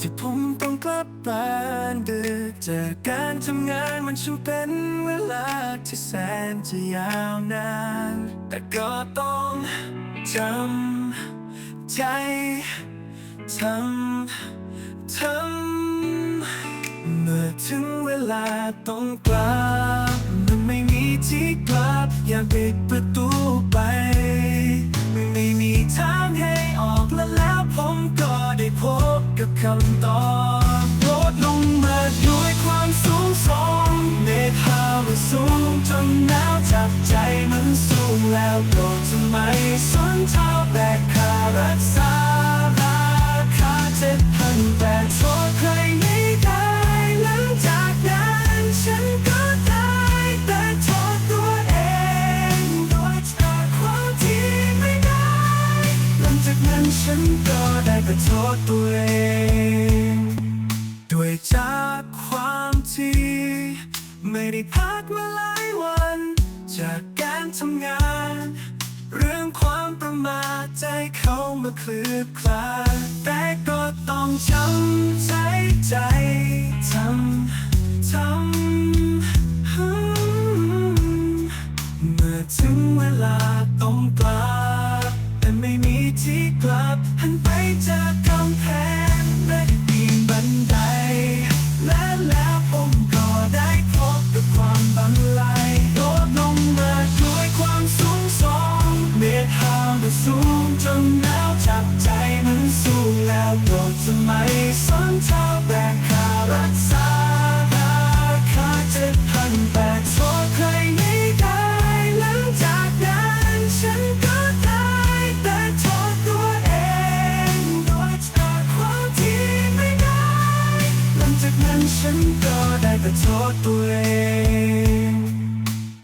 ที่ผมต้องกลับบ้านดึกจากการทำงานมันช่างเป็นเวลาที่แสนจะยาวนาน แต่ก็ต้องจำใจทำทำเมื่อถึงเวลาต้องกลับมันไม่มีที่กลับอยากปิดประ กับคำตอบโปรดลงมาด้วยความสูงส่งเมฆพามาสูงจนหนาวจับใจมันสูงแล้วโดดทำไมส้นเท้าแบกคารักษารา ฉันก็ได้แต่โทษตัวเอง ด้วยจากความที่ ไม่ได้พักมาหลายวัน จากการทำงาน เรื่องความประมาทใจเขามาคลืบคลา บหันไปเจอกำแพงและปีนบันได และแล้วผมก็ได้พบกับความบันไลโดดลงมาด้วยความสูงสองเมฆหามาสูงจนหนาวจับใจมันสูงแล้วโปรดจะไม่สนเท่ ก็ได้แต่โทษตัวเอง